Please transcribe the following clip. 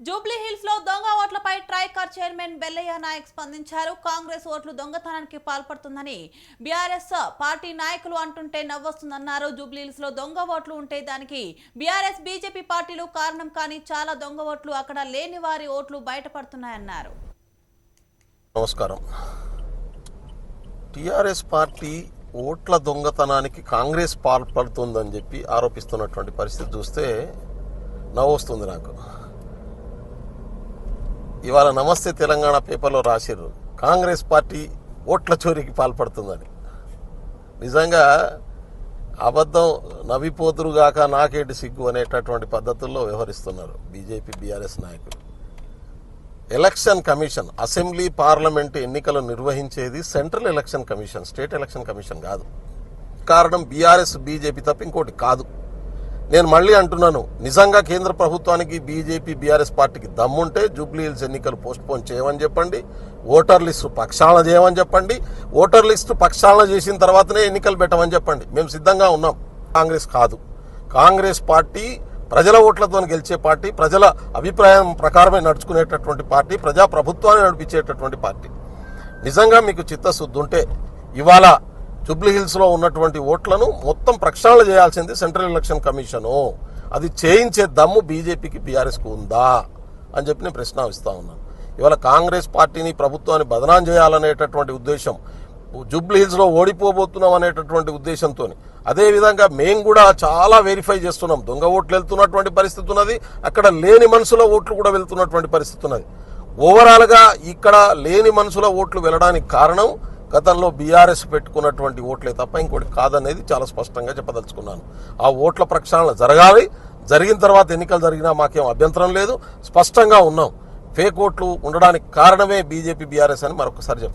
Jubilee హిల్స్లో దొంగ ఓట్లపై ట్రైకార్ చైర్మన్ బెల్లయ్య నాయక్ స్పందించారు. కాంగ్రెస్ ఓట్లు దొంగతనానికి పాల్పడుతుందని బీఆర్ఎస్ పార్టీ నాయకులు అంటుంటే నవ్వొస్తుందన్నారు. జూబ్లీ హిల్స్లో దొంగ ఓట్లు ఉంటే దానికి బీఆర్ఎస్ బీజేపీ పార్టీలు కారణం కానీ చాలా దొంగ ఓట్లు అక్కడ లేని వారి ఓట్లు బయటపడుతున్నాయన్నారు. నమస్కారం. టిఆర్ఎస్ పార్టీ ఓట్ల దొంగతనానికి కాంగ్రెస్ పాల్పడుతుందని చెప్పి ఆరోపిస్తున్నటువంటి పరిస్థితి చూస్తే నవ్వొస్తుంది నాకు. ఇవాళ నమస్తే తెలంగాణ పేపర్లో రాసిర్రు. కాంగ్రెస్ పార్టీ ఓట్ల చోరీకి పాల్పడుతుందని. నిజంగా అబద్ధం నవ్విపోతురుగాక నాకేంటి సిగ్గు అనేటటువంటి పద్ధతుల్లో వ్యవహరిస్తున్నారు బీజేపీ బీఆర్ఎస్ నాయకులు. ఎలక్షన్ కమిషన్ అసెంబ్లీ పార్లమెంట్ ఎన్నికలు నిర్వహించేది central election commission state election commission కాదు. కారణం బీఆర్ఎస్ బీజేపీ తప్ప ఇంకోటి కాదు. నేను మళ్ళీ అంటున్నాను నిజంగా కేంద్ర ప్రభుత్వానికి బీజేపీ బీఆర్ఎస్ పార్టీకి దమ్ముంటే జూబ్లీ హిల్స్ ఎన్నికలు పోస్ట్పోన్ చేయమని చెప్పండి ఓటర్ లిస్టు ప్రక్షాళన చేయమని చెప్పండి ఓటర్ లిస్టు ప్రక్షాళన చేసిన తర్వాతనే ఎన్నికలు పెట్టమని చెప్పండి. మేము సిద్ధంగా ఉన్నాం. కాంగ్రెస్ కాదు. కాంగ్రెస్ పార్టీ ప్రజల ఓట్లతో గెలిచే పార్టీ ప్రజల అభిప్రాయం ప్రకారమే నడుచుకునేటటువంటి పార్టీ ప్రజా ప్రభుత్వాన్ని నడిపించేటటువంటి పార్టీ. నిజంగా మీకు చిత్తశుద్ధి ఉంటే ఇవాళ జూబ్లీహిల్స్లో ఉన్నటువంటి ఓట్లను మొత్తం ప్రక్షాళన చేయాల్సింది సెంట్రల్ ఎలక్షన్ కమిషను. అది చేయించే దమ్ము బీజేపీకి బీఆర్ఎస్కు ఉందా? అని చెప్పి నేను ప్రశ్నావిస్తా ఉన్నాను ఇవాళ కాంగ్రెస్ పార్టీని ప్రభుత్వాన్ని బదనాం చేయాలనేటటువంటి ఉద్దేశం జూబ్లీహిల్స్లో ఓడిపోబోతున్నాం అనేటటువంటి ఉద్దేశంతో అదేవిధంగా మేము కూడా చాలా వెరిఫై చేస్తున్నాం. దొంగ ఓట్లు వెళ్తున్నటువంటి పరిస్థితి ఉన్నది. అక్కడ లేని మనసుల ఓట్లు కూడా వెళ్తున్నటువంటి పరిస్థితి ఉన్నది. ఓవరాల్గా ఇక్కడ లేని మనసుల ఓట్లు వెళ్ళడానికి కారణం గతంలో బీఆర్ఎస్ పెట్టుకున్నటువంటి ఓట్లే తప్ప ఇంకోటి కాదనేది చాలా స్పష్టంగా చెప్పదలుచుకున్నాను. ఆ ఓట్ల ప్రక్షాళన జరగాలి. జరిగిన తర్వాత ఎన్నికలు జరిగినా మాకేం అభ్యంతరం లేదు. స్పష్టంగా ఉన్నాం. ఫేక్ ఓట్లు ఉండడానికి కారణమే బీజేపీ బీఆర్ఎస్ అని మరొకసారి చెప్పారు